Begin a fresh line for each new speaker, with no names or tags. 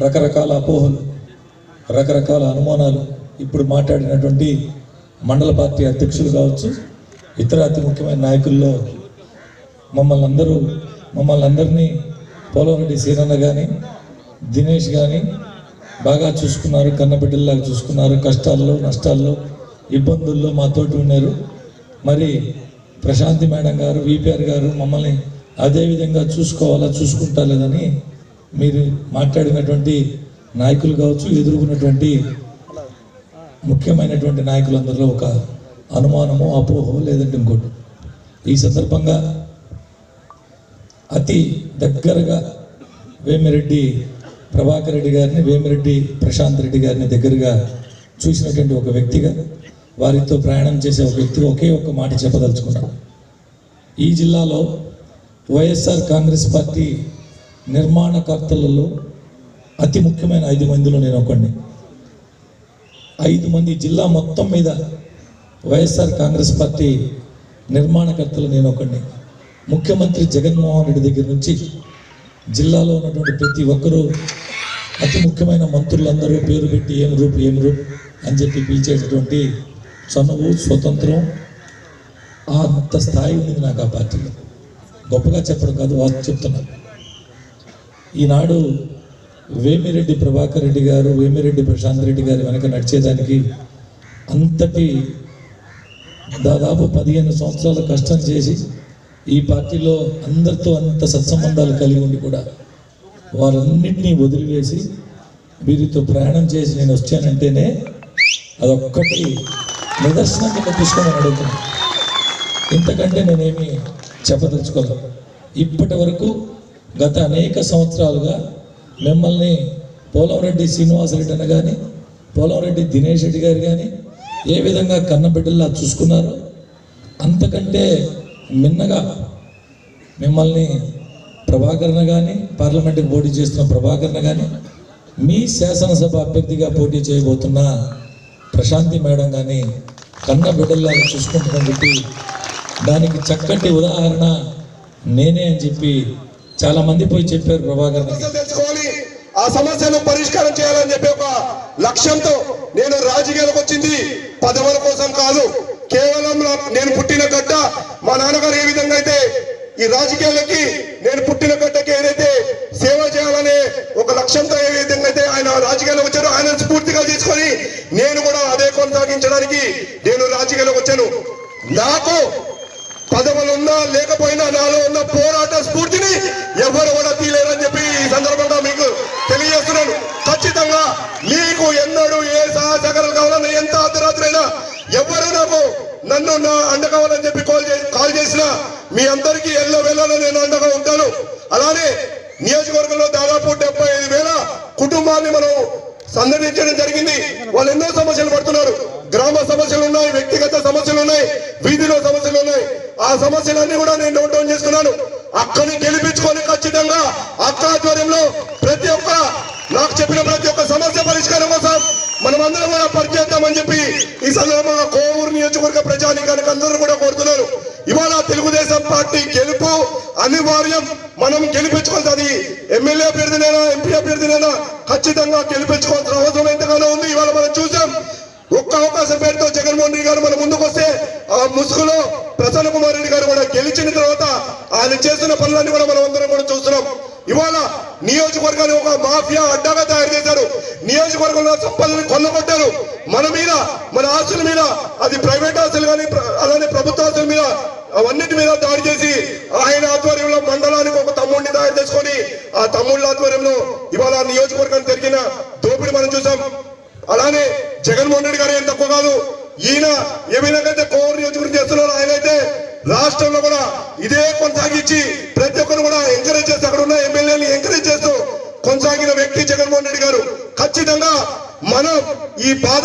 రకరకాల అపోహలు రకరకాల అనుమానాలు ఇప్పుడు మాట్లాడినటువంటి మండల పార్టీ అధ్యక్షులు కావచ్చు ఇతర అతి ముఖ్యమైన నాయకుల్లో మమ్మల్ని అందరూ మమ్మల్ని అందరినీ పోలవరెడ్డి సీనన్న కానీ దినేష్ కానీ బాగా చూసుకున్నారు కన్నబిడ్డల్లాగా చూసుకున్నారు కష్టాల్లో నష్టాల్లో ఇబ్బందుల్లో మాతోటి ఉన్నారు. మరి ప్రశాంతి మేడం గారు విపిఆర్ గారు మమ్మల్ని అదేవిధంగా చూసుకోవాలా చూసుకుంటా లేదని మీరు మాట్లాడినటువంటి నాయకులు కావచ్చు ఎదుర్కొన్నటువంటి ముఖ్యమైనటువంటి నాయకులందరిలో ఒక అనుమానము అపోహో లేదంటే ఇంకోటి. ఈ సందర్భంగా అతి దగ్గరగా వేమిరెడ్డి ప్రభాకర్ రెడ్డి గారిని వేమిరెడ్డి ప్రశాంత్ రెడ్డి గారిని దగ్గరగా చూసినటువంటి ఒక వ్యక్తిగా వారితో ప్రయాణం చేసే ఒక వ్యక్తిగా ఒకే ఒక్క మాట చెప్పదలుచుకున్నాను. ఈ జిల్లాలో వైఎస్ఆర్ కాంగ్రెస్ పార్టీ నిర్మాణకర్తలలో అతి ముఖ్యమైన ఐదు మందిలో నేను ఒకడిని ఐదు మంది జిల్లా మొత్తం మీద వైఎస్ఆర్ కాంగ్రెస్ పార్టీ నిర్మాణకర్తలు నేను ఒకడిని ముఖ్యమంత్రి జగన్మోహన్ రెడ్డి దగ్గర నుంచి జిల్లాలో ఉన్నటువంటి ప్రతి ఒక్కరూ అతి ముఖ్యమైన మంత్రులందరూ పేరు పెట్టి ఏం రూపు ఏం రూప్ అని చెప్పి పిలిచేటటువంటి చనువు స్వతంత్రం ఆ అంత స్థాయి ఉంది నాకు ఆ పార్టీలో. గొప్పగా చెప్పడం కాదు వాస్తు చెప్తున్నాను. ఈనాడు వేమిరెడ్డి ప్రభాకర్ రెడ్డి గారు వేమిరెడ్డి ప్రశాంత్ రెడ్డి గారి వెనక నడిచేదానికి అంతటి దాదాపు పదిహేను సంవత్సరాల కష్టం చేసి ఈ పార్టీలో అందరితో అంత సత్సంబంధాలు కలిగి ఉండి కూడా వారన్నింటినీ వదిలివేసి వీరితో ప్రయాణం చేసి నేను వచ్చానంటేనే అదొక్కటి నిదర్శనంగా కింద అడుగుతున్నాను. ఇంతకంటే నేనేమి చెప్పదలుచుకోలేదు. ఇప్పటి వరకు గత అనేక సంవత్సరాలుగా మిమ్మల్ని పోలవరెడ్డి శ్రీనివాసరెడ్డి అని కానీ పోలవరెడ్డి దినేష్ రెడ్డి గారు కానీ ఏ విధంగా కన్నబిడ్డల్లా చూసుకున్నారో అంతకంటే మిన్నగా మిమ్మల్ని ప్రభాకరణ కానీ పార్లమెంటుకు పోటీ చేస్తున్న ప్రభాకరణ కానీ మీ శాసనసభ అభ్యర్థిగా పోటీ చేయబోతున్న ప్రశాంతి మేడం కానీ కన్న బిడ్డల్లా చూసుకుంటుందని చెప్పి దానికి చక్కటి ఉదాహరణ నేనే అని చెప్పి చాలా మంది పోయి చెప్పారు ప్రభాకర్
తెలుసుకోవాలి. ఆ సమస్యను పరిష్కారం చేయాలని చెప్పి ఒక లక్ష్యంతో నేను రాజకీయాలకు వచ్చింది. పదవుల కోసం కాదు కేవలం నేను పుట్టిన గడ్డ. మా నాన్నగారు ఏ విధంగా అయితే ఈ రాజకీయాలకి నేను పుట్టిన గడ్డకి ఏదైతే సేవ చేయాలనే ఒక లక్ష్యంతో ఏ విధంగా అయితే ఆయన రాజకీయాలకు వచ్చారో ఆయన స్ఫూర్తిగా తీసుకొని నేను కూడా అదే కొనసాగించడానికి నేను రాజకీయాలకు వచ్చాను. నాకు పదవులున్నా లేకపోయినా నాలో ఉన్న పోరాట నన్ను నా అండకావాలని చెప్పి కాల్ కాల్ చేసినా మీ అందరికీ ఎల్లో వెళ్ళాలో నేను అండగా ఉంటాను. అలానే నియోజకవర్గంలో దాదాపు డెబ్బై ఐదు వేల కుటుంబాన్ని మనం సందర్శించడం జరిగింది. వాళ్ళు ఎన్నో సమస్యలు పడుతున్నారు. గ్రామ సమస్యలు ఉన్నాయి వ్యక్తిగత సమస్యలు ఉన్నాయి వీధిలో సమస్యలు ఉన్నాయి. ఆ సమస్యలన్నీ కూడా నేను నోట్ డౌన్ చేసుకున్నాను. అక్కని గెలిపించుకొని ఖచ్చితంగా అక్క ఆధ్వర్యంలో ప్రతి ఒక్క నాకు చెప్పిన ప్రతి ఒక్క సమస్య పరిష్కారం కోసం మనం అందరం కూడా పనిచేద్దామని చెప్పి సందర్భంగా కోవూరు నియోజకవర్గ ప్రజానికానికి అందరూ కూడా కోరుతున్నారు. ఇవాళ తెలుగుదేశం పార్టీ గెలుపు అనివార్యం. మనం గెలిపించుకోవాల్సి ఎమ్మెల్యే అభ్యర్థినైనా ఎంపీ అభ్యర్థినైనా ఖచ్చితంగా గెలిపించుకోవాల్సిన అవసరం ఎంతగానో ఉంది. ఇవాళ మనం చూసాం ఒక్క అవకాశం పేరుతో జగన్మోహన్ రెడ్డి గారు మన ముందుకు వస్తే ఆ ముసుగులో ప్రసన్న కుమార్ రెడ్డి గారు కూడా గెలిచిన తర్వాత ఆయన చేస్తున్న పనులన్నీ కూడా మనం అందరం కూడా చూస్తున్నాం. ఇవాళ నియోజకవర్గాన్ని ఒక మాఫియా అడ్డాగా తయారు చేశారు. నియోజకవర్గంలో సంపదని కొల్లగొట్టారు. మన మీద మన ఆస్తుల మీద అది ప్రైవేట్ ఆస్తులు కానీ అలానే ప్రభుత్వ ఆస్తుల మీద అవన్నిటి మీద దాడి చేసి ఆయన ఆధ్వర్యంలో మండలానికి ఒక తమ్ముడిని తయారు చేసుకొని ఆ తమ్ముళ్ళ ఆధ్వర్యంలో ఇవాళ నియోజకవర్గాన్ని జరిగిన దోపిడి మనం చూసాం. అలానే జగన్మోహన్ రెడ్డి గారు ఏం తక్కువ కాదు ఈయన ఏ విధంగా అయితే కోర్ నియోజకవర్గం చేస్తున్నారో ఆయన అయితే రాష్ట్రంలో కూడా ఇదే కొనసాగించి ప్రతి ఒక్కరు కూడా ఎంకరేజ్ చేస్తూ అక్కడ ఉన్న ఎమ్మెల్యేని ఎంకరేజ్ చేస్తూ కొనసాగిన వ్యక్తి జగన్మోహన్ రెడ్డి గారు. ఖచ్చితంగా మనం ఈ బాధ